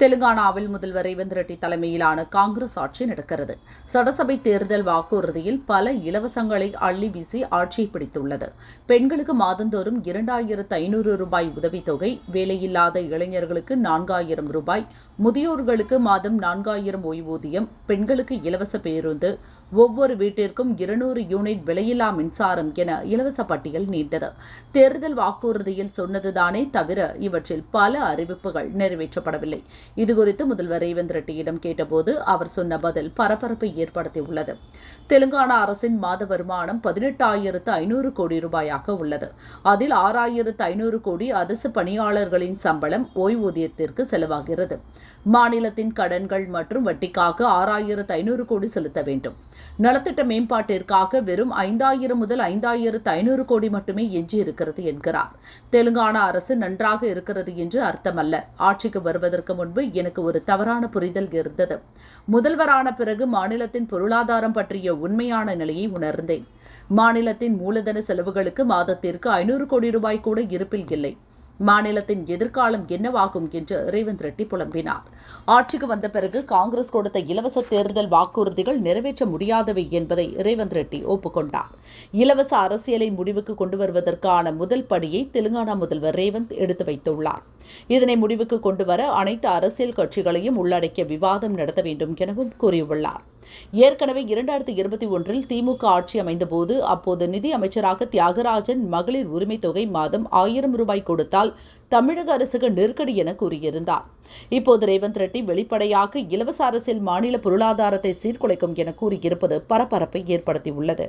தெலுங்கானாவில் முதல்வர் ரேவந்த் ரெட்டி தலைமையிலான காங்கிரஸ் ஆட்சி நடக்கிறது. சட்டசபை தேர்தல் வாக்குறுதியில் பல இலவசங்களை அள்ளி வீசி ஆட்சியை பிடித்துள்ளது. பெண்களுக்கு மாதந்தோறும் இரண்டாயிரத்து ஐநூறு ரூபாய் உதவித்தொகை வேலையில்லாத இளைஞர்களுக்கு நான்காயிரம் ரூபாய் முதியோர்களுக்கு மாதம் நான்காயிரம் ஓய்வூதியம் பெண்களுக்கு இலவச பேருந்து ஒவ்வொரு வீட்டிற்கும் இருநூறு யூனிட் விலையில்லா மின்சாரம் என இலவச பட்டியல் நீண்டது. தேர்தல் வாக்குறுதியில் சொன்னதுதானே தவிர இவற்றில் பல அறிவிப்புகள் நிறைவேற்றப்படவில்லை. இதுகுறித்து முதல்வர் ரேவந்த் ரெட்டியிடம் கேட்டபோது அவர் சொன்ன பதில் பரபரப்பை ஏற்படுத்தியுள்ளது. தெலுங்கானா அரசின் மாத வருமானம் பதினெட்டாயிரத்து ஐநூறு கோடி ரூபாயாக உள்ளது. அதில் ஆறாயிரத்து ஐநூறு கோடி அரசு பணியாளர்களின் சம்பளம் ஓய்வூதியத்திற்கு செலவாகிறது. மாநிலத்தின் கடன்கள் மற்றும் வட்டிக்காக ஆறாயிரத்து ஐநூறு கோடி செலுத்த வேண்டும். நலத்திட்ட மேம்பாட்டிற்காக வெறும் ஐந்தாயிரம் முதல் ஐந்தாயிரத்து ஐநூறு கோடி மட்டுமே எஞ்சி இருக்கிறது என்கிறார். தெலுங்கானா அரசு நன்றாக இருக்கிறது என்று அர்த்தமல்ல. ஆட்சிக்கு வருவதற்கு முன்பு எனக்கு ஒரு தவறான புரிதல் இருந்தது. முதல்வரான பிறகு மாநிலத்தின் பொருளாதாரம் பற்றிய உண்மையான நிலையை உணர்ந்தேன். மாநிலத்தின் மூலதன செலவுகளுக்கு மாதத்திற்கு ஐநூறு கோடி ரூபாய் கூட இருப்பில் இல்லை. மாநிலத்தின் எதிர்காலம் என்னவாகும் என்று ரேவந்த் ரெட்டி புலம்பினார். ஆட்சிக்கு வந்த பிறகு காங்கிரஸ் கொடுத்த இலவச தேர்தல் வாக்குறுதிகள் நிறைவேற்ற முடியாதவை என்பதை ரேவந்த் ரெட்டி ஒப்புக்கொண்டார். இலவச அரசியலை முடிவுக்கு கொண்டு வருவதற்கான முதல் படியை தெலுங்கானா முதல்வர் ரேவந்த் எடுத்து வைத்துள்ளார். இதனை முடிவுக்கு கொண்டு வர அனைத்து அரசியல் கட்சிகளையும் உள்ளடக்கிய விவாதம் நடத்த வேண்டும் எனவும் கூறியுள்ளார். ஏற்கனவே இரண்டாயிரத்தி இருபத்தி ஒன்றில் திமுக ஆட்சி அமைந்தபோது அப்போது நிதி அமைச்சராக தியாகராஜன் மகளிர் உரிமை தொகை மாதம் ஆயிரம் ரூபாய் கொடுத்தால் தமிழக அரசுக்கு நெருக்கடி என கூறியிருந்தார். இப்போது ரேவந்த் ரெட்டி வெளிப்படையாக இலவச அரசில் மாநில பொருளாதாரத்தை சீர்குலைக்கும் என கூறியிருப்பது பரபரப்பை ஏற்படுத்தியுள்ளது.